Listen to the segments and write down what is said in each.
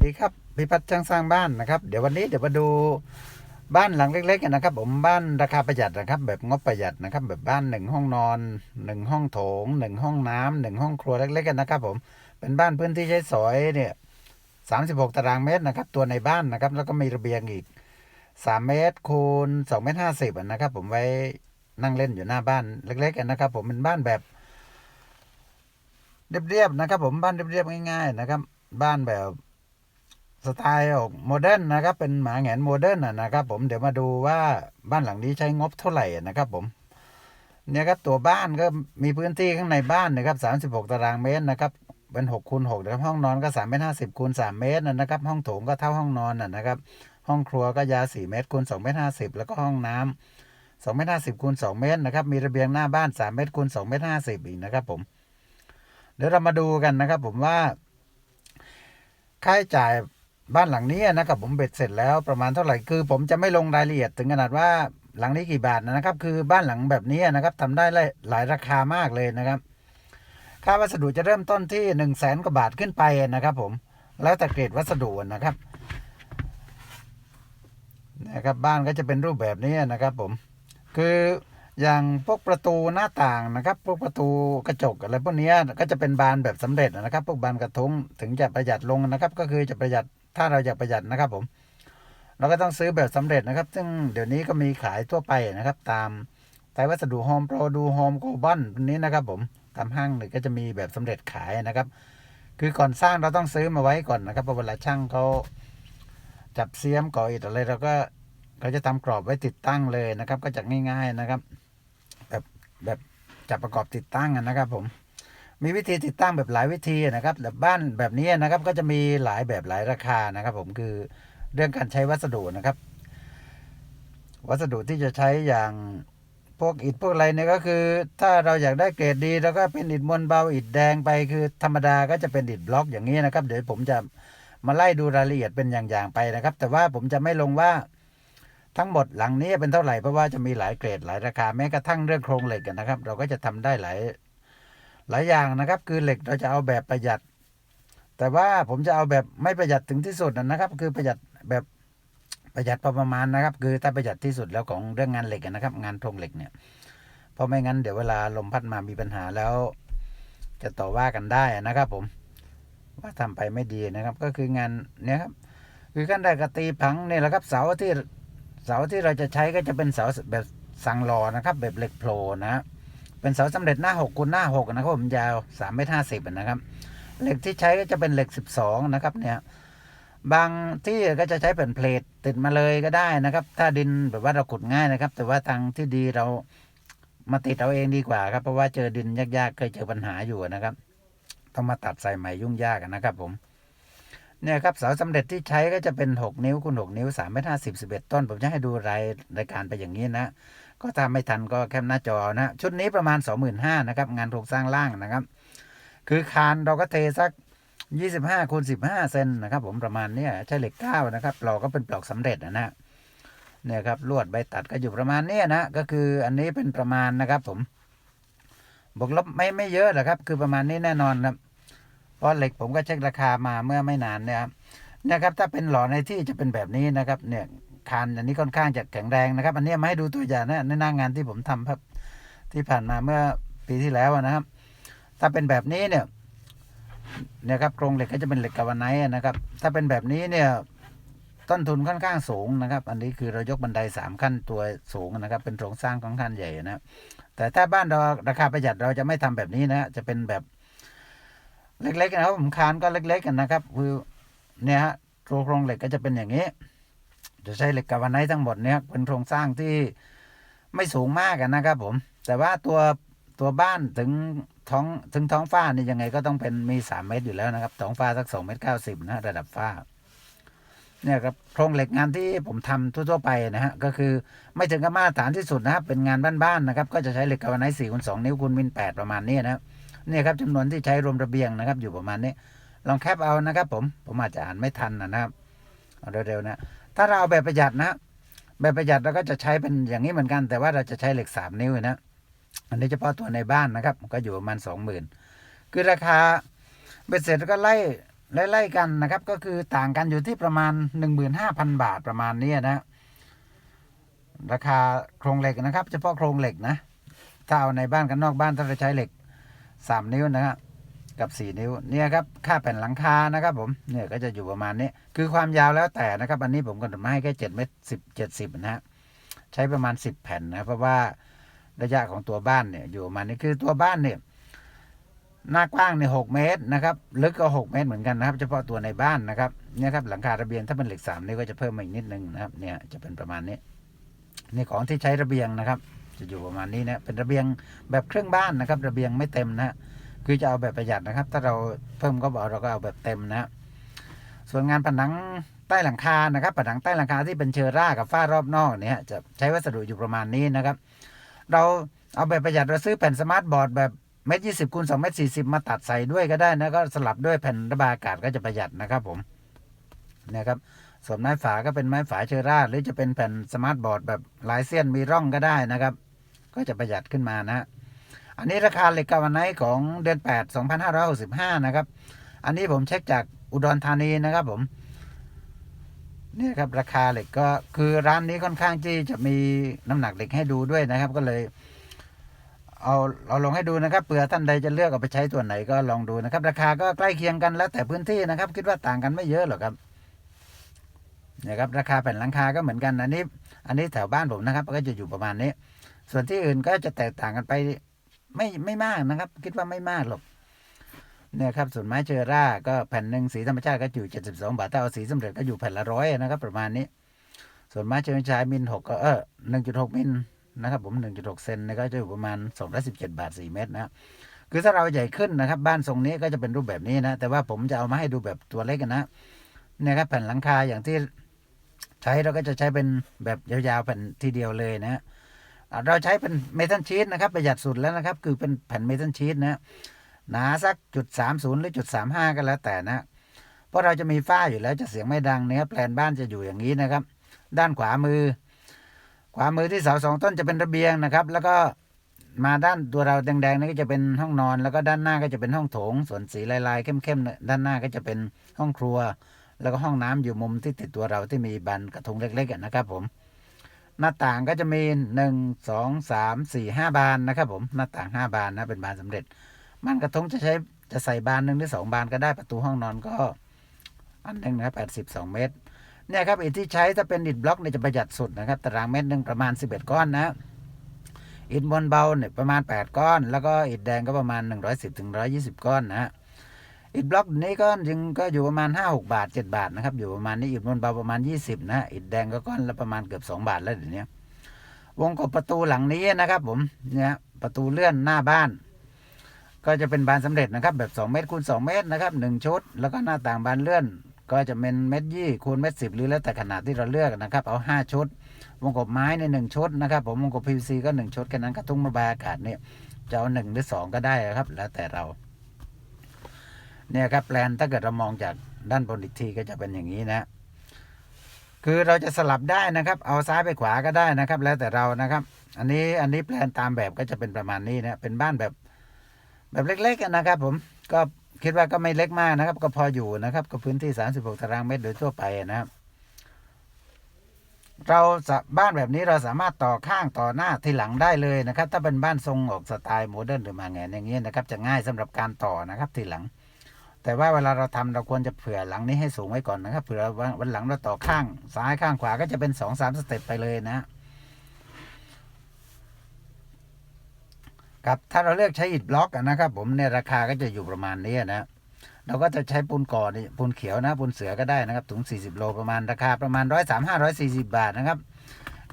สดีครับพิพัฒน์ช่างสร้างบ้านนะครับ เดี๋ยววันนี้เดี๋ยวมาดูบ้านหลังเล็กๆกันนะครับ ผมบ้านราคาประหยัดนะครับ แบบงบประหยัดนะครับ แบบบ้านหนึ่งห้องนอนหนึ่งห้องโถงหนึ่งห้องน้ำหนึ่งห้องครัวเล็กๆกันนะครับ ผมเป็นบ้านพื้นที่ใช้สอยเนี่ยสามสิบหกตารางเมตรนะครับ ตัวในบ้านนะครับ แล้วก็มีระเบียงอีกสามเมตรคูณสองเมตรห้าสิบนะครับ ผมไว้นั่งเล่นอยู่หน้าบ้านเล็กๆกันนะครับ ผมเป็นบ้านแบบเรียบๆนะครับ ผมบ้านเรียบๆง่าย ๆ นะครับ บ้านแบบ สไตล์ออกโมเดิร์นนะครับ เป็นหมาแงนโมเดิร์นนะนะครับ ผมเดี๋ยวมาดูว่าบ้านหลังนี้ใช้งบเท่าไหร่นะครับ ผมเนี่ยครับตัวบ้านก็มีพื้นที่ข้างในบ้านนะครับสามสิบหกตารางเมตรนะครับ เป็นหกคูณหกนะครับห้องนอนก็สามเมตรห้าสิบคูณสามเมตรนะครับ ห้องโถงก็เท่าห้องนอนนะครับ ห้องครัวก็ยาวสี่เมตรคูณสองเมตรห้าสิบแล้วก็ห้องน้ำสองเมตรห้าสิบคูณสองเมตรนะครับ มีระเบียงหน้าบ้านสามเมตรคูณสองเมตรห้าสิบอีกนะครับ ผม เดี๋ยวเรามาดูกันนะครับ ผมว่าค่าใช้จ่าย บ้านหลังนี้นะครับผมเบ็ดเสร็จแล้วประมาณเท่าไหร่คือผมจะไม่ลงรายละเอียดถึงขนาดว่าหลังนี้กี่บาทนะครับ คือบ้านหลังแบบนี้นะครับทำได้หลายราคามากเลยนะครับ ค่าวัสดุจะเริ่มต้นที่หนึ่งแสนกว่าบาทขึ้นไปนะครับ ผมแล้วแต่เกรดวัสดุนะครับนะครับบ้านก็จะเป็นรูปแบบนี้นะครับ ผม คืออย่างพวกประตูหน้าต่างนะครับ พวกประตูกระจกอะไรพวกนี้ก็จะเป็นบานแบบสำเร็จนะครับ พวกบานกระทุ้งถึงจะประหยัดลงนะครับ ก็คือจะประหยัด ถ้าเราอยากประหยัดนะครับผมเราก็ต้องซื้อแบบสำเร็จนะครับ ซึ่งเดี๋ยวนี้ก็มีขายทั่วไปนะครับ ตามไตรวัสดุโฮมโปรดูโฮมโกลบอนนี้นะครับผมตามห้างหนึ่งก็จะมีแบบสำเร็จขายนะครับ คือก่อนสร้างเราต้องซื้อมาไว้ก่อนนะครับพราะเวลาช่างเขาจับเสียมก่ออิฐอะไรเราก็เขาจะทำกรอบไว้ติดตั้งเลยนะครับ ก็จะง่าย ๆนะครับ แบบแบบจับประกอบติดตั้งนะครับผม มีวิธีติดตั้งแบบหลายวิธีนะครับแบบบ้านแบบนี้นะครับก็จะมีหลายแบบหลายราคานะครับ ผมคือเรื่องการใช้วัสดุนะครับ วัสดุที่จะใช้อย่างพวกอิฐพวกอะไรเนี่ยก็คือ ถ้าเราอยากได้เกรดดีเราก็เป็นอิฐมวลเบาอิฐแดงไปคือธรรมดาก็จะเป็นอิฐบล็อกอย่างนี้นะครับ เดี๋ยวผมจะมาไล่ดูรายละเอียดเป็นอย่างๆไปนะครับ แต่ว่าผมจะไม่ลงว่าทั้งหมดหลังนี้เป็นเท่าไหร่เพราะว่าจะมีหลายเกรดหลายราคาแม้กระทั่งเรื่องโครงเหล็กอะนะครับ เราก็จะทำได้หลาย หลายอย่างนะครับ คือเหล็กเราจะเอาแบบประหยัด แต่ว่าผมจะเอาแบบไม่ประหยัดถึงที่สุดนะครับ คือประหยัดแบบประหยัดประมาณนะครับ คือถ้าประหยัดที่สุดแล้วของเรื่องงานเหล็กนะครับ งานโครงเหล็กเนี่ยเพราะไม่งั้นเดี๋ยวเวลาลมพัดมามีปัญหาแล้ว จะต่อว่ากันได้นะครับ ผมว่าทำไปไม่ดีนะครับ ก็คืองานเนี่ยครับคือขั้นแรกก็ตีผังเนี่ยแหละครับเสาที่เสาที่เราจะใช้ก็จะเป็นเสาแบบสังหลอนะครับ แบบเหล็กโผล่นะฮะ เป็นเสาสำเร็จหน้าหกคูณหน้าหกนะครับผมยาวสามเมตรห้าสิบนะครับ เหล็กที่ใช้ก็จะเป็นเหล็กสิบสองนะครับเนี่ยบางที่ก็จะใช้เป็นเพลทติดมาเลยก็ได้นะครับ ถ้าดินแบบว่าเราขุดง่ายนะครับ แต่ว่าทางที่ดีเรามาติดเอาเองดีกว่าครับเพราะว่าเจอดินยากๆเคยเจอปัญหาอยู่นะครับ ต้องมาตัดใส่ใหม่ยุ่งยากนะครับผมเนี่ยครับเสาสำเร็จที่ใช้ก็จะเป็น 6 นิ้วคูณ6นิ้ว3เมตรห้าสิบสิบเอ็ดต้น ผมจะให้ดูรายรายการไปอย่างนี้นะ ก็ถ้าไม่ทันก็แคปหน้าจอนะ ชุดนี้ประมาณ 25,000นะครับ งานโครงสร้างล่างนะครับ คือคานเราก็เทสัก 25คูณ15 เซนนะครับผมประมาณเนี้ยใช้เหล็กเก้านะครับปลอกก็เป็นปลอกสำเร็จนะนะเนี่ยครับลวดใบตัดก็อยู่ประมาณนี้นะ ก็คืออันนี้เป็นประมาณนะครับผมบวกลบไม่ไม่เยอะหรอกครับ คือประมาณนี้แน่นอนครับเพราะเหล็กผมก็เช็คราคามาเมื่อไม่นานเนี่ยครับเนี่ยครับถ้าเป็นหล่อในที่จะเป็นแบบนี้นะครับ เนี่ย คานอันนี้ค่อนข้างจะแข็งแรงนะครับ อันนี้มาให้ดูตัวอย่างนะในหน้างงานที่ผมทำครับที่ผ่านมาเมื่อปีที่แล้วนะครับ ถ้าเป็นแบบนี้เนี่ยนี่ยครับโครงเหล็กก็จะเป็นเหล็กกาวไนท์นะครับ ถ้าเป็นแบบนี้เนี่ยต้นทุนค่อนข้างสูงนะครับ อันนี้คือเรายกบันไดสามขั้นตัวสูงนะครับ เป็นโครงสร้างค่อนข้างใหญ่นะแต่ถ้าบ้านเราราคาประหยัดเราจะไม่ทำแบบนี้นะจะเป็นแบบเล็กๆนะครับผมคานก็เล็กๆกันนะครับคือเนี่ยฮะตัวโครงเหล็กก็จะเป็นอย่างนี้ จะใช้เหล็กกาวไนท์ทั้งหมดเนี่ยเป็นโครงสร้างที่ไม่สูงมากกันนะครับผม แต่ว่าตัวตัวบ้านถึงท้องถึงท้องฟ้านี่ยังไงก็ต้องเป็นมีสามเมตรอยู่แล้วนะครับท้องฟ้าสักสองเมตรเก้าสิบนะระดับฟ้าเนี่ยครับโครงเหล็กงานที่ผมทำทั่วๆไปนะฮะก็คือไม่ถึงกับมาตรฐานที่สุดนะครับเป็นงานบ้านๆนะครับ ก็จะใช้เหล็กกาวาไนท์สี่คูณสองนิ้วคูณมิลแปดประมาณนี้นะครับเนี่ยครับจำนวนที่ใช้รวมระเบียงนะครับ อยู่ประมาณนี้ ลองแคปเอานะครับ ผมผมอาจจะอ่านไม่ทันนะครับเอาเร็วๆนะ ถ้าเราเอาแบบประหยัดนะแบบประหยัดเราก็จะใช้เป็นอย่างนี้เหมือนกัน แต่ว่าเราจะใช้เหล็กสามนิ้วนะอันนี้เฉพาะตัวในบ้านนะครับ ก็อยู่ประมาณสองหมื่นคือราคาเบ็ดเสร็จก็ไล่ไล่ๆกันนะครับ ก็คือต่างกันอยู่ที่ประมาณ 15,000 บาทประมาณนี้นะ ราคาโครงเหล็กนะครับ เฉพาะโครงเหล็กนะ ถ้าเอาในบ้านกันนอกบ้านถ้าเราใช้เหล็ก 3 นิ้วนะฮะ กับ 4 นิ้วเนี่ยครับค่าแผ่นหลังคานะครับผมเนี่ยก็จะอยู่ประมาณนี้คือความยาวแล้วแต่นะครับ อันนี้ผมกำหนดมาให้แค่7เมตร10 70 นะฮะใช้ประมาณ 10 แผ่นนะเพราะว่าระยะของตัวบ้านเนี่ยอยู่ประมาณนี้คือตัวบ้านเนี่ยหน้ากว้างเนี่ยหกเมตรนะครับลึกก็หกเมตรเหมือนกันนะครับ เฉพาะตัวในบ้านนะครับเนี่ยครับหลังคาระเบียงถ้าเป็นเหล็กสามนี่ก็จะเพิ่มมาอีกนิดนึงนะครับเนี่ยจะเป็นประมาณนี้นี่ของที่ใช้ระเบียงนะครับ จะอยู่ประมาณนี้นะเป็นระเบียงแบบเครื่องบ้านนะครับ ระเบียงไม่เต็มนะฮะ คือจะเอาแบบประหยัดนะครับ ถ้าเราเพิ่มก็บอกเราก็เอาแบบเต็มนะ ส่วนงานผนังใต้หลังคานะครับผนังใต้หลังคาที่เป็นเชอร่ากับฝ้ารอบนอกเนี่ยจะใช้วัสดุอยู่ประมาณนี้นะครับ เราเอาแบบประหยัดเราซื้อแผ่นสมาร์ทบอร์ดแบบเมตรยี่สิบคูณสองเมตรสี่สิบมาตัดใส่ด้วยก็ได้นะก็สลับด้วยแผ่นระบายอากาศก็จะประหยัดนะครับผมนี่ยครับส่วนไม้ฝาก็เป็นไม้ฝาเชอร่า หรือจะเป็นแผ่นสมาร์ทบอร์ดแบบลายเส้นมีร่องก็ได้นะครับ ก็จะประหยัดขึ้นมานะฮะ อันนี้ราคาเหล็กกาวไนท์ของเดือน 8 2565 นะครับ อันนี้ผมเช็คจากอุดรธานีนะครับผมเนี่ยครับราคาเหล็กก็คือร้านนี้ค่อนข้างที่จะมีน้ำหนักเหล็กให้ดูด้วยนะครับ ก็เลย เอาเอาลองให้ดูนะครับเผื่อท่านใดจะเลือกเอาไปใช้ตัวไหนก็ลองดูนะครับ ราคาก็ใกล้เคียงกันแล้วแต่พื้นที่นะครับ คิดว่าต่างกันไม่เยอะหรอกครับเนี่ยครับราคาแผ่นหลังคาก็เหมือนกันอันนี้ อันนี้แถวบ้านผมนะครับ ก็จะอยู่ประมาณนี้ ส่วนที่อื่นก็จะแตกต่างกันไป ไม่ไม่มากนะครับ คิดว่าไม่มากหรอกเนี่ยครับส่วนไม้เชอร่าก็แผ่นหนึ่งสีธรรมชาติก็อยู่ 72 บาทถ้าเอาสีสำเร็จก็อยู่แผ่นละร้อยนะครับ ประมาณนี้ ส่วนไม้เชอชายมิลหกก็เออ1.6มิลนะครับผม1.6เซนเนี่ยก็จะอยู่ประมาณ217บเจ็ดบาท4เมตรนะคือถ้าเราใหญ่ขึ้นนะครับ บ้านทรงนี้ก็จะเป็นรูปแบบนี้นะแต่ว่าผมจะเอามาให้ดูแบบตัวเล็กนะเนี่ยครับแผ่นหลังคาอย่างที่ใช้เราก็จะใช้เป็นแบบยาวๆแผ่นทีเดียวเลยนะ เราใช้เป็นเมทัลชีตนะครับประหยัดสุดแล้วนะครับ คือเป็นแผ่นเมทัลชีตนะหนาสักจุดสามศูนย์หรือจุดสามห้าก็แล้วแต่นะ เพราะเราจะมีฝ้าอยู่แล้วจะเสียงไม่ดังเนี่ยแปลนบ้านจะอยู่อย่างนี้นะครับ ด้านขวามือ ขวามือที่เสาสองต้นจะเป็นระเบียงนะครับ แล้วก็มาด้านตัวเราแดงๆนี่ก็จะเป็นห้องนอน แล้วก็ด้านหน้าก็จะเป็นห้องโถง ส่วนสีลายๆเข้มๆด้านหน้าก็จะเป็นห้องครัว แล้วก็ห้องน้ำอยู่มุมที่ติดตัวเราที่มีบานกระทงเล็กๆนะครับผม หน้าต่างก็จะมีหนึ่งสองสามสี่ห้าบานนะครับผมหน้าต่างห้าบานนะเป็นบานสำเร็จม่านกระทงจะใช้จะใส่บานหนึ่งหรือสองบานก็ได้ประตูห้องนอนก็ อันหนึ่งนะครับแปดสิบสองเมตรเนี่ยครับอิฐที่ใช้ถ้าเป็นอิฐบล็อกเนี่ยจะประหยัดสุดนะครับตารางเมตรหนึ่งประมาณสิบเอ็ดก้อนนะอิฐมวลเบาเนี่ยประมาณแปดก้อน แล้วก็อิฐแดงก็ประมาณหนึ่งร้อยสิบถึงร้อยี่สิบก้อนนะฮะ อิฐบล็อกนี้ก็ยังก็อยู่ประมาณห้าหกบาทเจ็ดบาทนะครับ อยู่ประมาณนี้อิฐมวลเบาประมาณยี่สิบนะอิฐแดงก็ก้อนละประมาณเกือบสองบาทแล้วเดี๋ยวนี้วงกบประตูหลังนี้นะครับผมเนี่ยประตูเลื่อนหน้าบ้าน ก็จะเป็นบานสำเร็จนะครับ แบบ 2 เมตรคูณ2เมตรนะครับหนึ่งชุด แล้วก็หน้าต่างบานเลื่อน ก็จะเป็นเมตรยี่คูณเมตรสิบหรือแล้วแต่ขนาดที่เราเลือกนะครับ เอา 5 ชุด วงกบไม้ในหนึ่งชุดนะครับผมวงกบ PVC ก็ 1 ชุดแค่นั้นกระตุ้งระบายอากาศเนี่ยจะเอาหนึ่งหรือ 2 ก็ได้ครับ แล้วแต่เรา เนี่ยครับแปลนถ้าเกิดเรามองจากด้านบนอีกทีก็จะเป็นอย่างนี้นะ คือเราจะสลับได้นะครับ เอาซ้ายไปขวาก็ได้นะครับ แล้วแต่เรานะครับ อันนี้อันนี้แปลนตามแบบก็จะเป็นประมาณนี้นะเป็นบ้านแบบแบบเล็กๆนะครับ ผมก็คิดว่าก็ไม่เล็กมากนะครับ ก็พออยู่นะครับ ก็พื้นที่ 36 ตารางเมตรโดยทั่วไปนะครับ เราบ้านแบบนี้เราสามารถต่อข้างต่อหน้าทีหลังได้เลยนะครับ ถ้าเป็นบ้านทรงออกสไตล์โมเดิร์นหรือมาแงนอย่างนี้ยนะครับ จะง่ายสำหรับการต่อนะครับทีหลัง แต่ว่าเวลาเราทำเราควรจะเผื่อหลังนี้ให้สูงไว้ก่อนนะครับ เผื่อวันหลังเราต่อข้างซ้ายข้างขวาก็จะเป็นสองสามสเต็ปไปเลยนะครับถ้าเราเลือกใช้อิฐบล็อกนะครับผมเนี่ยราคาก็จะอยู่ประมาณนี้นะเราก็จะใช้ปูนก่อนี่ปูนเขียวนะปูนเสือก็ได้นะครับถุง 40 โลประมาณราคาประมาณ 135 140 บาทนะครับ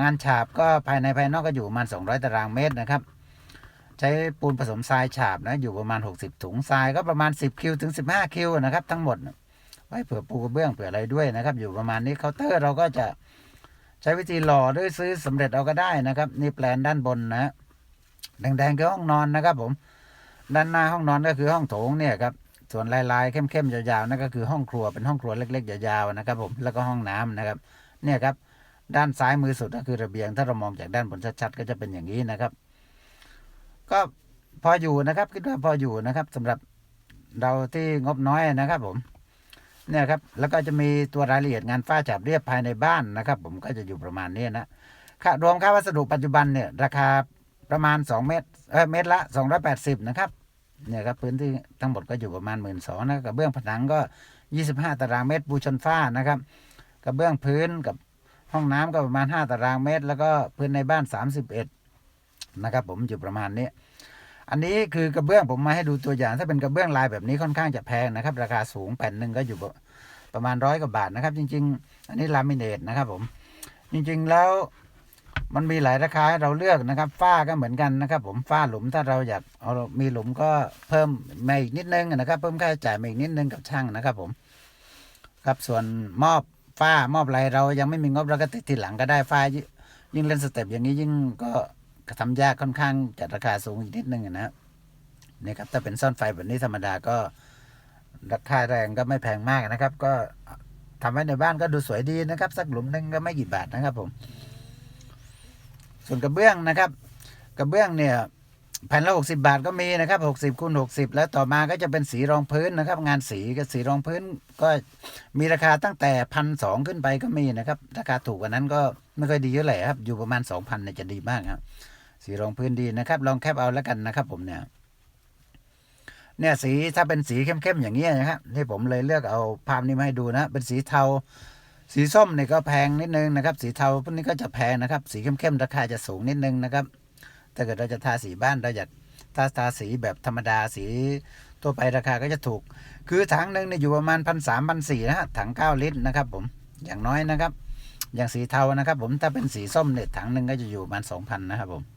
งานฉาบก็ภายในภายนอกก็อยู่ประมาณ 200 ตารางเมตรนะครับ ช้ปูนผสมทรายฉาบนะอยู่ประมาณ 60 ถุงทรายก็ประมาณ 10 คิวถึง 15 คิวนะครับทั้งหมดไว้เผื่อปูกระเบื้องเผื่ออะไรด้วยนะครับ อยู่ประมาณนี้เคาน์เตอร์เราก็จะใช้วิธีหล่อหรือซื้อสำเร็จเอาก็ได้นะครับ นี่แปลนด้านบนนะแดงๆคือห้องนอนนะครับผมด้านหน้าห้องนอนก็คือห้องโถงเนี่ยครับส่วนลายๆเข้มๆยาวๆนั่นก็คือห้องครัวเป็นห้องครัวเล็ก ๆ ยาวๆนะครับ ผมแล้วก็ห้องน้ำนะครับ เนี่ยครับด้านซ้ายมือสุดก็คือระเบียง ถ้าเรามองจากด้านบนชัดๆก็จะเป็นอย่างนี้นะครับ ก็พออยู่นะครับ คิดว่าพออยู่นะครับสำหรับเราที่งบน้อยนะครับ ผม เนี่ยครับ แล้วก็จะมีตัวรายละเอียดงานฝ้าจับเรียบภายในบ้านนะครับ ผมก็จะอยู่ประมาณนี้นะค่ารวมค่าวัสดุปัจจุบันเนี่ย ราคาประมาณ 2 เมตรเออเมตรละ 280 นะครับเนี่ยครับพื้นที่ทั้งหมดก็อยู่ประมาณ 1 2ื่นนะกระเบื้องผนังก็ 25 ตารางเมตรปูชนฝ้านะครับกระเบื้องพื้นกับห้องน้ำก็ประมาณ 5 ตารางเมตร แล้วก็พื้นในบ้าน 31 นะครับ ผมอยู่ประมาณนี้ อันนี้คือกระเบื้องผมมาให้ดูตัวอย่าง ถ้าเป็นกระเบื้องลายแบบนี้ค่อนข้างจะแพงนะครับ ราคาสูงแผ่นหนึ่งก็อยู่ประมาณร้อยกว่าบาทนะครับ จริง ๆ อันนี้ลามิเนตนะครับ ผม จริง ๆแล้วมันมีหลายราคาให้เราเลือกนะครับ ฝ้าก็เหมือนกันนะครับ ผมฝ้าหลุมถ้าเราอยากเอามีหลุมก็เพิ่มมาอีกนิดนึงนะครับ เพิ่มค่าใช้จ่ายมาอีกนิดนึงกับช่างนะครับ ผม ครับส่วนมอบฝ้ามอบอะไรเรายังไม่มีงบเราก็ติดทีหลังก็ได้ฝ้ายิ่งยิ่งเล่นสเต็ปอย่างนี้ยิ่งก็ ทำยากค่อนข้างจัดราคาสูงอีกนิดนึงนะครับนี่ครับถ้าเป็นซ่อนไฟแบบนี้ธรรมดาก็ราคาแรงก็ไม่แพงมากนะครับ ก็ทำไว้ในบ้านก็ดูสวยดีนะครับ สักหลุมนึงก็ไม่กี่บาทนะครับผม ส่วนกระเบื้องนะครับ กระเบื้องเนี่ยแผ่นละหกสิบาทก็มีนะครับหกสิบคูณหกสิบแล้วต่อมาก็จะเป็นสีรองพื้นนะครับ งานสีกับสีรองพื้นก็มีราคาตั้งแต่พันสองขึ้นไปก็มีนะครับ ราคาถูกกว่านั้นก็ไม่ค่อยดีเยอะเลยครับ อยู่ประมาณสองพันเนี่ยจะดีมากครับ สีรองพื้นดีนะครับ ลองแคปเอาแล้วกันนะครับผมเนี่ย เนี่ยสีถ้าเป็นสีเข้มๆอย่างเงี้ยนะครับที่ผมเลยเลือกเอาภาพนี้มาให้ดูนะ เป็นสีเทา สีส้มเนี่ยก็แพงนิดนึงนะครับ สีเทาพวกนี้ก็จะแพงนะครับ สีเข้มๆราคาจะสูงนิดนึงนะครับ ถ้าเกิดเราจะทาสีบ้านเราอยากถ้าทาสีแบบธรรมดาสีทั่วไปราคาก็จะถูก คือถังหนึ่งเนี่ยอยู่ประมาณพันสามพันสี่นะฮะถังเก้าลิตรนะครับ ผมอย่างน้อยนะครับ อย่างสีเทานะครับ ผมถ้าเป็นสีส้มเนี่ยถังหนึ่งก็จะอยู่ประมาณสองพันนะครับผม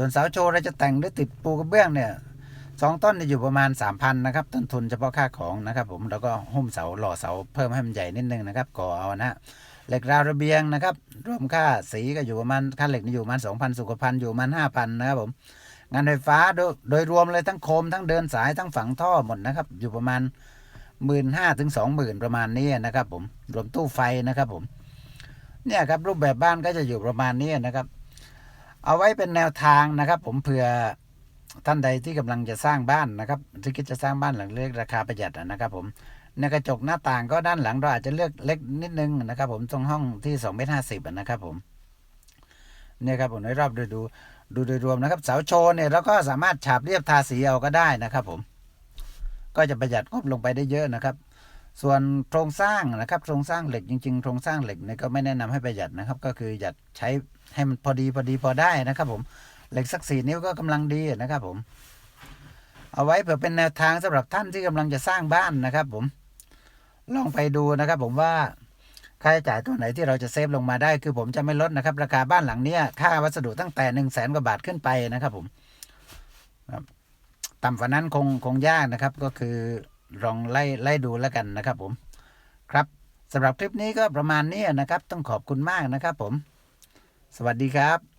ส่วนเสาโชว์เราจะแต่งหรือติดปูกระเบื้องเนี่ยสองต้นอยู่ประมาณสามพันนะครับต้นทุนเฉพาะค่าของนะครับ ผมแล้วก็หุ้มเสาหล่อเสาเพิ่มให้มันใหญ่นิดนึงนะครับก่อเอานะเหล็กราวระเบียงนะครับ รวมค่าสีก็อยู่ประมาณค่าเหล็กนี่อยู่ประมาณสองพันสุขภัณฑ์อยู่ประมาณห้าพันนะครับผมงานไฟฟ้าโดยโดยรวมเลยทั้งโคมทั้งเดินสายทั้งฝังท่อหมดนะครับ อยู่ประมาณหมื่นห้าถึงสองหมื่นประมาณนี้นะครับ ผมรวมตู้ไฟนะครับผมเนี่ยครับรูปแบบบ้านก็จะอยู่ประมาณนี้นะครับ เอาไว้เป็นแนวทางนะครับ ผมเผื่อท่านใดที่กำลังจะสร้างบ้านนะครับที่คิดจะสร้างบ้านหลังเล็กราคาประหยัดนะครับ ผมในกระจกหน้าต่างก็ด้านหลังเราอาจจะเลือกเล็กนิดนึงนะครับ ผมตรงห้องที่สองเมตรห้าสิบนะครับผมเนี่ยครับผมในรอบดูดูดูโดยรวมนะครับ เสาโชว์เนี่ยเราก็สามารถฉาบเรียบทาสีเอาก็ได้นะครับ ผม ก็จะประหยัดงบลงไปได้เยอะนะครับ ส่วนโครงสร้างนะครับ โครงสร้างเหล็กจริง ๆ โครงสร้างเหล็กเนี่ยก็ไม่แนะนำให้ประหยัดนะครับ ก็คืออยากใช้ ให้มันพอดีพอดีพอได้นะครับผมเหล็กสักสี่นิ้วก็กำลังดีนะครับผม เอาไว้เผื่อเป็นแนวทางสำหรับท่านที่กำลังจะสร้างบ้านนะครับผม ลองไปดูนะครับผมว่าค่าใช้จ่ายตัวไหนที่เราจะเซฟลงมาได้คือผมจะไม่ลดนะครับ ราคาบ้านหลังเนี้ยค่าวัสดุตั้งแต่หนึ่งแสนกว่าบาทขึ้นไปนะครับผมต่ำกว่านั้นคงคงยากนะครับ ก็คือลองไล่ไล่ดูแล้วกันนะครับผม ครับสำหรับคลิปนี้ก็ประมาณนี้นะครับ ต้องขอบคุณมากนะครับผม สวัสดีครับ